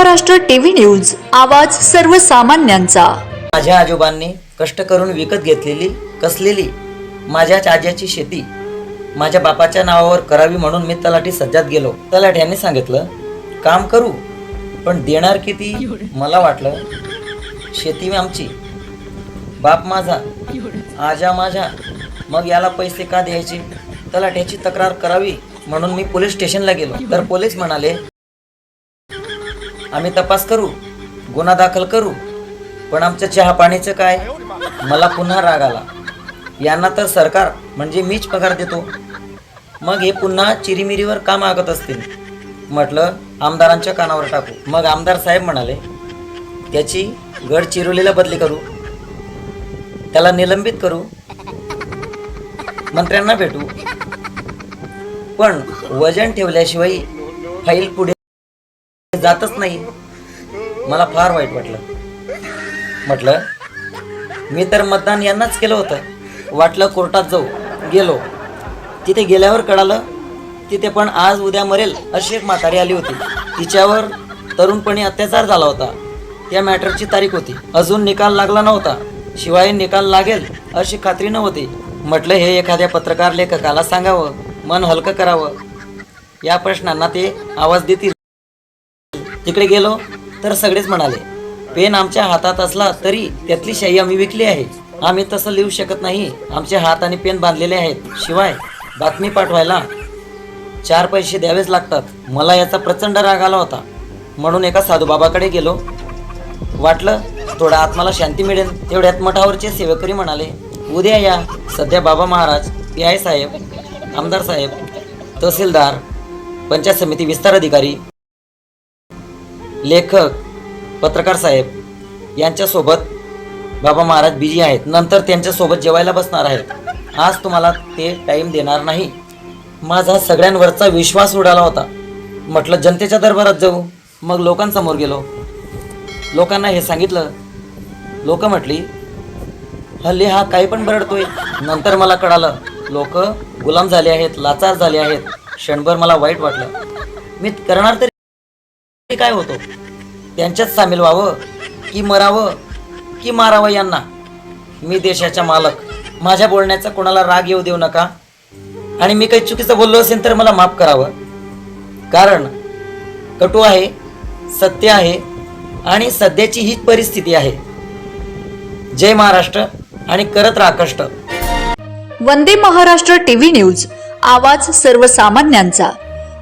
Maharashtra TV news आवाज सर्वसामान्यांचा. माझ्या आजोबांनी कष्ट करून विकत घेतलेली कसलेली माझ्याच आज्याची शेती माझ्या बापाच्या नावावर करावी म्हणून मी तलाठी सज्जात गेलो. तलाठ्याने सांगितलं काम करू पण देणार किती मला वाटलं. शेती आमची. बाप माझा आजा माझा मग याला पैसे का द्यायचे? तलाठ्याची तक्रार करावी म्हणून मी पोलीस स्टेशनला गेलो. तर पोलीस म्हणाले आम्ही तपास करू गुन्हा दाखल करू पण आमचं चहा पाणीचं काय? मला पुन्हा राग आला. यांना तर सरकार म्हणजे मीच पगार देतो. मग हे पुन्हा चिरीमिरीवर का मागत असतील? म्हटलं आमदारांच्या कानावर टाकू. मग आमदार साहेब म्हणाले त्याची गड चिरोलीला बदली करू. त्याला निलंबित करू. मंत्र्यांना भेटू. पण वजन ठेवल्याशिवाय फाईल पुढे जातच नाही. मला फार वाईट वाटलं. म्हटलं मी तर मतदान यांनाच केलं होतं. वाटलं कोर्टात जाऊ. गेलो. तिथे गेल्यावर कळालं तिथे पण आज उद्या मरेल अशी एक म्हातारी आली होती. तिच्यावर तरुणपणी अत्याचार झाला होता. त्या मॅटरची तारीख होती. अजून निकाल लागला नव्हता. शिवाय निकाल लागेल अशी खात्री नव्हती. म्हटलं हे एखाद्या पत्रकार लेखकाला सांगावं. मन हलकं करावं. या प्रश्नांना ते आवाज देतील. तिकडे गेलो तर सगळेच म्हणाले पेन आमच्या हातात असला तरी त्यातली शाई आम्ही विकली आहे. आम्ही तसं लिहू शकत नाही. आमचे हात आणि पेन बांधलेले आहेत. शिवाय बातमी पाठवायला चार पैसे द्यावेच लागतात. मला याचा प्रचंड राग आला होता. म्हणून एका साधूबाबाकडे गेलो. वाटलं थोडा आत्माला शांती मिळेल. तेवढ्यात मठावरचे सेवकरी म्हणाले उद्या या. सध्या बाबा महाराज पी आय साहेब आमदार साहेब तहसीलदार पंचायत समिती विस्तार अधिकारी लेखक पत्रकार साहेब यांच्यासोबत बाबा महाराज बिजी आहेत. नंतर त्यांच्यासोबत जेवायला बसणार आहेत. आज तुम्हाला ते टाईम देणार नाही. माझा सगळ्यांवरचा विश्वास उडाला होता. म्हटलं जनतेच्या दरबारात जाऊ. मग लोकांसमोर गेलो. लोकांना हे सांगितलं. लोक म्हटली हल्ली हा काही पण बरडतोय. नंतर मला कळालं लोक गुलाम झाले आहेत लाचार झाले आहेत. क्षणभर मला वाईट वाटलं. मी करणार तरी काय होतो? त्यांच्यात सामील व्हावं की मरावं की मारावं यांना? मी देशाचा मालक. माझ्या बोलण्याचा कोणाला राग येऊ देऊ नका. आणि मी काही चुकीचं बोललो असेल तर मला माफ करावं. कारण कटू आहे सत्य आहे आणि सध्याची हीच परिस्थिती आहे. जय महाराष्ट्र आणि करत राकष्ट वंदे महाराष्ट्र टीव्ही न्यूज. आवाज सर्वसामान्यांचा.